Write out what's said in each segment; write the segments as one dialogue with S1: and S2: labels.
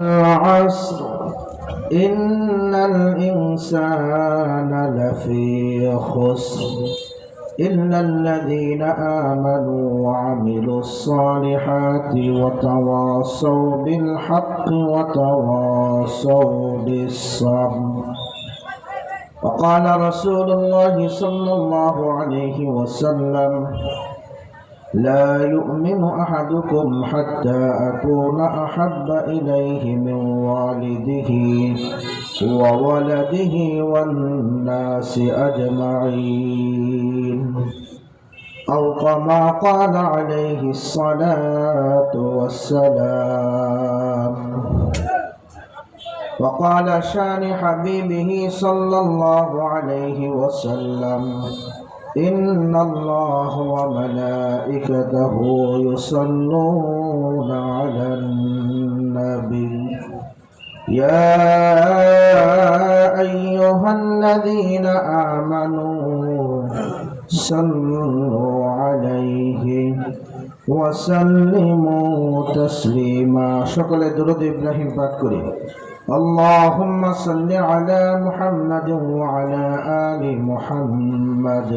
S1: العصر إن الإنسان لفي خسر. إلا الذين آمنوا وعملوا الصالحات وتواصوا بالحق وتواصوا بالصبر. وقال رسول الله صلى الله عليه وسلم لا يؤمن أحدكم حتى أكون أحب إليه من والده وولده والناس أجمعين. أو كما قال عليه الصلاة والسلام. وقال شان حبيبه صلى الله عليه وسلم إن الله وملائكته يصلون على النبي يا أيها الذين آمنوا صلوا عليه وسلموا تسليما شكل درود إبراهيم فاتكري اللهم صل على محمد وعلى آل محمد.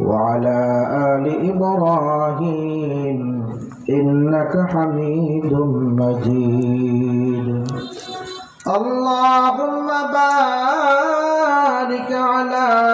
S1: وعلى آل إبراهيم إنك حميد مجيد. اللهم بارك على